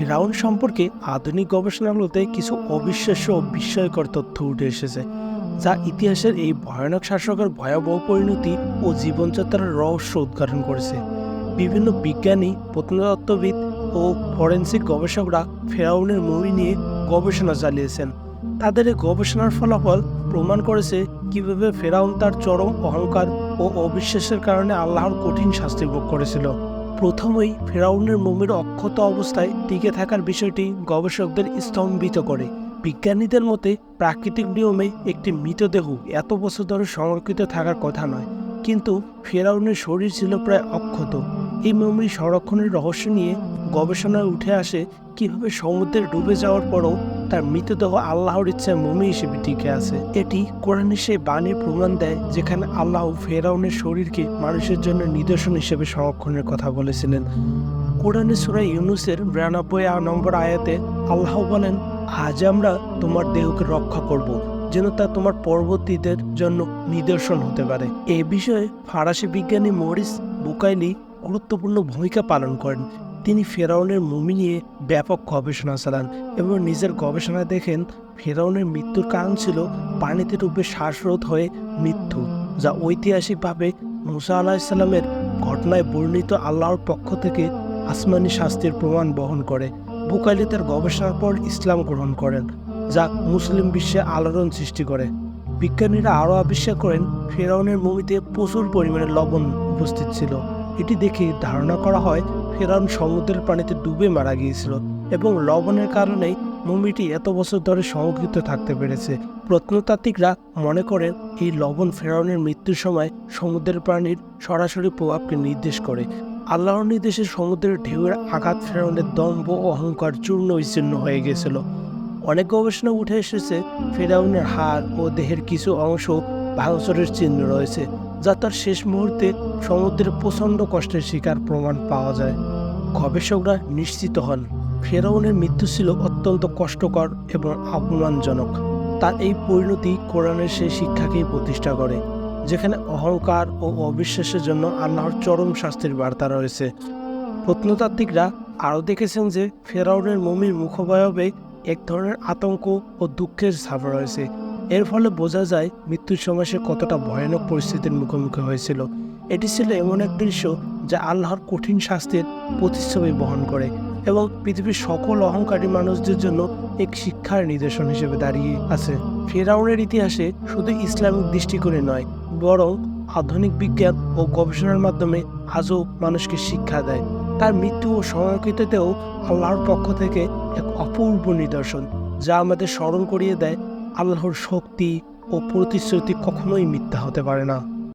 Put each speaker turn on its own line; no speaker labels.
ফেরাউন সম্পর্কে আধুনিক গবেষণাগুলোতে কিছু অবিশ্বাস্য ও বিস্ময়কর তথ্য উঠে এসেছে, যা ইতিহাসের এই ভয়ানক শাসকের ভয়াবহ পরিণতি ও জীবনযাত্রার রহস্য উদ্ঘাটন করেছে। বিভিন্ন বিজ্ঞানী, প্রত্নতত্ত্ববিদ ও ফরেন্সিক গবেষকরা ফেরাউনের মমি নিয়ে গবেষণা চালিয়েছেন। তাদের এই গবেষণার ফলাফল প্রমাণ করেছে কীভাবে ফেরাউন তার চরম অহংকার ও অবিশ্বাসের কারণে আল্লাহর কঠিন শাস্তি ভোগ করেছিল। প্রথমেই ফেরাউনের মোমের অক্ষত অবস্থায় টিকে থাকার বিষয়টি গবেষকদের স্তম্ভিত করে। বিজ্ঞানীদের মতে, প্রাকৃতিক নিয়মে একটি মৃতদেহ এত বছর ধরে সংরক্ষিত থাকার কথা নয়, কিন্তু ফেরাউনের শরীর ছিল প্রায় অক্ষত। এই মমির সংরক্ষণের রহস্য নিয়ে গবেষণায় উঠে আসে কীভাবে সমুদ্রে ডুবে যাওয়ার পরও তার মৃতদেহ আল্লাহর ইচ্ছায় মমি হিসেবে টিকে আছে। এটি কোরআনের সেই বাণীর প্রমাণ দেয় যেখানে আল্লাহ ফেরাউনের শরীরকে মানুষের জন্য নিদর্শন হিসেবে সংরক্ষণের কথা বলেছিলেন। কোরআনে সুরা ইউনুসের বিরানব্বই নম্বর আয়াতে আল্লাহ বলেন, আজ আমরা তোমার দেহকে রক্ষা করব, যেন তা তোমার পরবর্তীদের জন্য নিদর্শন হতে পারে। এ বিষয়ে ফরাসি বিজ্ঞানী মরিস বুকাইলি গুরুত্বপূর্ণ ভূমিকা পালন করেন। তিনি ফেরাউনের মমি নিয়ে ব্যাপক গবেষণা চালান এবং নিজের গবেষণায় দেখেন, ফেরাউনের মৃত্যুর কারণ ছিল পানিতে ডুবে শ্বাসরোধ হয়ে মৃত্যু, যা ঐতিহাসিকভাবে মুসা আলাহিসাল্লামের ঘটনায় বর্ণিত আল্লাহর পক্ষ থেকে আসমানি শাস্তির প্রমাণ বহন করে। বুকাইলি তার গবেষণার পর ইসলাম গ্রহণ করেন, যা মুসলিম বিশ্বে আলোড়ন সৃষ্টি করে। বিজ্ঞানীরা আরও আবিষ্কার করেন, ফেরাউনের মমিতে প্রচুর পরিমাণে লবণ উপস্থিত ছিল। এটি দেখে ধারণা করা হয় ফেরাউন সমুদ্রের পানিতে ডুবে মারা গিয়েছিল এবং লবণের কারণেই মমিটি এত বছর ধরে সংরক্ষিত থাকতে পেরেছে। প্রত্নতাত্ত্বিকরা মনে করেন, এই লবণ ফেরাউনের মৃত্যুর সময় সমুদ্রের প্রাণীর সরাসরি প্রভাবকে নির্দেশ করে। আল্লাহর নির্দেশে সমুদ্রের ঢেউয়ের আঘাত ফেরাউনের দম্ভ ও অহংকার চূর্ণ বিচ্ছিন্ন হয়ে গেছিল অনেক গবেষণা উঠে এসেছে, ফেরাউনের হাড় ও দেহের কিছু অংশ ভাঙচুরের চিহ্ন রয়েছে। যা তার শেষ মুহূর্তে সমুদ্রের প্রচণ্ড কষ্টের শিকার প্রমাণ পাওয়া যায়। গবেষকরা নিশ্চিত হন, ফেরাউনের মৃত্যু ছিল অত্যন্ত কষ্টকর এবং অপমানজনক। তার এই পরিণতি কোরআনের সেই শিক্ষাকেই প্রতিষ্ঠা করে, যেখানে অহংকার ও অবিশ্বাসের জন্য আল্লাহর চরম শাস্তির বার্তা রয়েছে। প্রত্নতাত্ত্বিকরা আরও দেখেছেন যে, ফেরাউনের মমির মুখবয়বে এক ধরনের আতঙ্ক ও দুঃখের ছাপ রয়েছে। এর ফলে বোঝা যায় মৃত্যুর সময় সে কতটা ভয়ানক পরিস্থিতির মুখোমুখি হয়েছিল। এটি ছিল এমন এক দৃশ্য যা আল্লাহর কঠিন শাস্তির প্রতিচ্ছবি বহন করে এবং পৃথিবীর সকল অহংকারী মানুষদের জন্য এক শিক্ষার নিদর্শন হিসেবে দাঁড়িয়ে আছে। ফেরাউনের ইতিহাসে শুধু ইসলামিক দৃষ্টিকোণে নয়, বরং আধুনিক বিজ্ঞান ও গবেষণার মাধ্যমে আজও মানুষকে শিক্ষা দেয়। তার মৃত্যু ও সংরক্ষিততেও আল্লাহর পক্ষ থেকে এক অপূর্ব নিদর্শন যা আমাদের স্মরণ করিয়ে দেয় আল্লাহর শক্তি ও প্রতিশ্রুতি কখনোই মিথ্যা হতে পারে না।